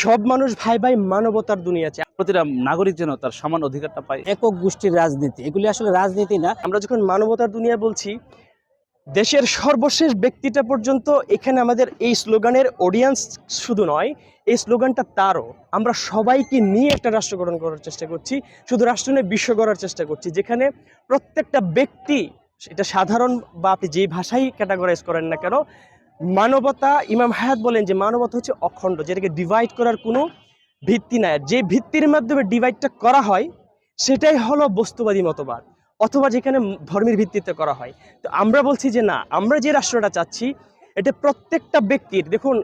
সব মানুষ ভাই ভাই মানবতার দুনিয়া চায় প্রতিটা নাগরিক যেন তার সমান অধিকারটা পায়। একক গোষ্ঠীর রাজনীতি এগুলি আসলে রাজনীতি না। আমরা যখন মানবতার দুনিয়া বলছি দেশের সর্বশেষ ব্যক্তিটা পর্যন্ত এখানে আমাদের এই স্লোগানের অডিয়েন্স শুধু নয় এই স্লোগানটা তারও। আমরা সবাইকে নিয়ে একটা রাষ্ট্র গঠন করার চেষ্টা করছি শুধু রাষ্ট্র নিয়ে বিশ্ব গড়ার চেষ্টা করছি। যেখানে প্রত্যেকটা ব্যক্তি এটা সাধারণ বা আপনি যে ভাষাই ক্যাটাগরাইজ করেন না কেন মানবতা, ইমাম হায়াত বলেন যে মানবতা হচ্ছে অখণ্ড, যেটাকে ডিভাইড করার কোনো ভিত্তি নাই। যে ভিত্তির মাধ্যমে ডিভাইডটা করা হয়, সেটাই হলো বস্তুবাদী মতবাদ, অথবা যেখানে ধর্মের ভিত্তিতে করা হয়। তো আমরা বলছি যে না, আমরা যে রাষ্ট্রটা চাচ্ছি, এটা প্রত্যেকটা ব্যক্তির, দেখুন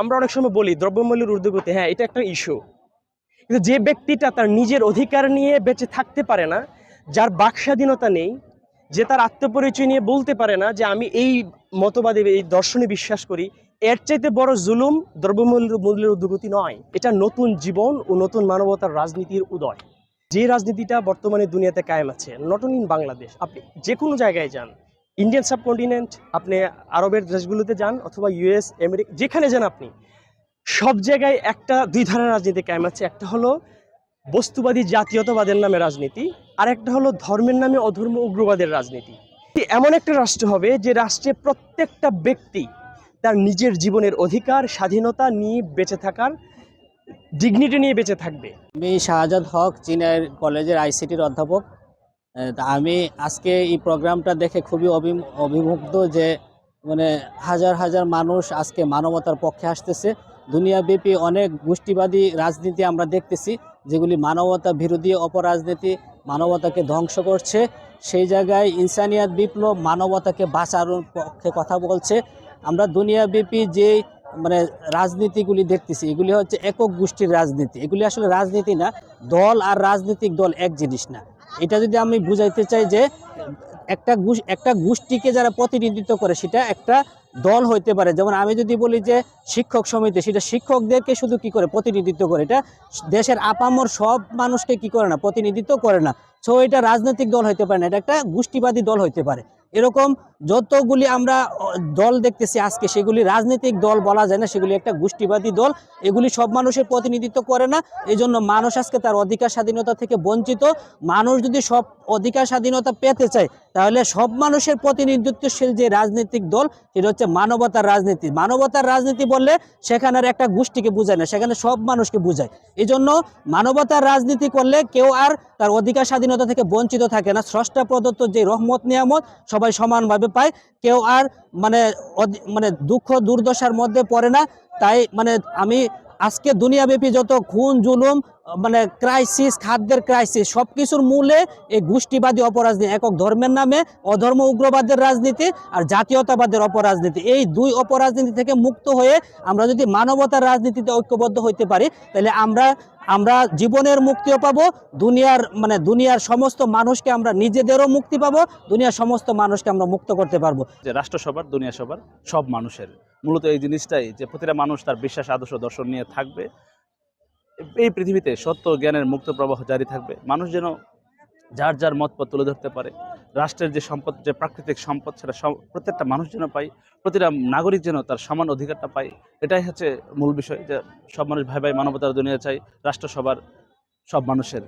আমরা অনেক সময় বলি দ্রব্যমূল্যের ঊর্ধ্বগতি হ্যাঁ এটা একটা ইস্যু কিন্তু যে ব্যক্তিটা তার নিজের অধিকার নিয়ে বেঁচে থাকতে পারে না, যার বাক স্বাধীনতা নেই যে তার আত্মপরিচয় নিয়ে বলতে পারে না যে আমি এই মতবাদে এই দর্শনে বিশ্বাস করি, এর চাইতে বড় জুলুম দ্রব্যমূল্য মূল্যের উদ্যোগতি নয়। এটা নতুন জীবন ও নতুন মানবতার রাজনীতির উদয়। যে রাজনীতিটা বর্তমানে দুনিয়াতে কায়েম আছে নট অনলি ইন বাংলাদেশ আপনি যে কোনো জায়গায় যান ইন্ডিয়ান সাবকন্টিনেন্ট আপনি আরবের দেশগুলোতে যান অথবা ইউএস আমেরিকা যেখানে যান আপনি, সব জায়গায় একটা, দুই ধরনের রাজনীতি কায়েম আছে। একটা হলো বস্তুবাদী জাতীয়তাবাদের নামে রাজনীতি আর একটা হলো ধর্মের নামে অধর্ম উগ্রবাদের রাজনীতি। এমন একটা রাষ্ট্র হবে যে রাষ্ট্রে প্রত্যেকটা ব্যক্তি তার নিজের জীবনের অধিকার, স্বাধীনতা নিয়ে বেঁচে থাকার ডিগনিটি নিয়ে বেঁচে থাকবে। আমি শাহজাদ হক, চীনের কলেজের আইসিটির অধ্যাপক। আমি আজকে এই প্রোগ্রামটা দেখে খুবই অভি- অভিমুগ্ধ যে মানে হাজার হাজার মানুষ আজকে মানবতার পক্ষে আসতেছে। দুনিয়াব্যাপী অনেক গোষ্ঠীবাদী রাজনীতি আমরা দেখতেছি। যেগুলি মানবতা বিরোধী অপরাজনীতি মানবতাকে ধ্বংস করছে, সেই জায়গায় ইনসানিয়াত বিপ্লব মানবতাকে বাঁচানোর পক্ষে কথা বলছে। আমরা দুনিয়াব্যাপী যে মানে রাজনীতিগুলি দেখতেছি, এগুলি হচ্ছে একক গোষ্ঠীর রাজনীতি। এগুলি আসলে রাজনীতি না, দল আর রাজনৈতিক দল এক জিনিস না। এটা যদি আমি বুঝাইতে চাই যে, একটা একটা গোষ্ঠীকে যারা প্রতিনিধিত্ব করে, সেটা একটা দল হইতে পারে। যেমন আমি যদি বলি যে শিক্ষক সমিতি, সেটা শিক্ষকদেরকে শুধু কি করে? প্রতিনিধিত্ব করে। এটা দেশের আপামর সব মানুষকে কি করে না? প্রতিনিধিত্ব করে না। সো এটা রাজনৈতিক দল হইতে পারে না, এটা একটা গোষ্ঠীবাদী দল হইতে পারে। এরকম যতগুলি আমরা দল দেখতেছি আজকে, সেগুলি রাজনৈতিক দল বলা যায় না, সেগুলি একটা গোষ্ঠীবাদী দল। এগুলি সব মানুষের প্রতিনিধিত্ব করে না এই জন্য মানুষ আজকে তার অধিকার, স্বাধীনতা থেকে বঞ্চিত। মানুষ যদি সব অধিকার, স্বাধীনতা পেতে চায়, তাহলে সব মানুষের প্রতিনিধিত্বশীল যে রাজনৈতিক দল, সেটা হচ্ছে মানবতার রাজনীতি। মানবতার রাজনীতি বললে সেখানে আর একটা গোষ্ঠীকে বোঝায় না, সেখানে সব মানুষকে বোঝায়। এই জন্য মানবতার রাজনীতি করলে কেউ আর তার অধিকার স্বাধীনতা থেকে বঞ্চিত থাকে না। স্রষ্টা প্রদত্ত যে রহমত, নিয়ামত সবাই সমানভাবে পায়। কেউ আর মানে মানে দুঃখ, দুর্দশার মধ্যে পড়ে না। তাই মানে আমি আজকে দুনিয়াব্যাপী যত খুন, জুলুম মানে ক্রাইসিস খাদ্যের ক্রাইসিস সব কিছুর মূলে এই গোষ্ঠীবাদী অপরাজনীতি, একক ধর্মের নামে অধর্ম, উগ্রবাদের রাজনীতি আর জাতীয়তাবাদের অপরাজনীতি। এই দুই অপরাজনীতি থেকে মুক্ত হয়ে আমরা যদি মানবতার রাজনীতিতে ঐক্যবদ্ধ হইতে পারি, তাহলে আমরা আমরা জীবনের মুক্তিও পাবো, দুনিয়ার মানে দুনিয়ার সমস্ত মানুষকে আমরা নিজেদেরও মুক্তি পাবো, দুনিয়ার সমস্ত মানুষকে আমরা মুক্ত করতে পারব। যে রাষ্ট্র সবার দুনিয়া সবার সব মানুষের মূলত এই জিনিসটাই যে প্রতিটা মানুষ তার বিশ্বাস, আদর্শ, দর্শন নিয়ে থাকবে। এই পৃথিবীতে সত্য জ্ঞানের মুক্ত প্রবাহ জারি থাকবে। মানুষ যেন যার যার মতপথ তুলে ধরতে পারে, রাষ্ট্রের যে সম্পদ, যে প্রাকৃতিক সম্পদ সেটা প্রত্যেকটা মানুষ যেন পায়, প্রতিটা নাগরিক যেন তার সমান অধিকারটা পায়, এটাই হচ্ছে মূল বিষয় যে সব মানুষ ভাই ভাই মানবতার দুনিয়া চাই রাষ্ট্র সবার সব মানুষের।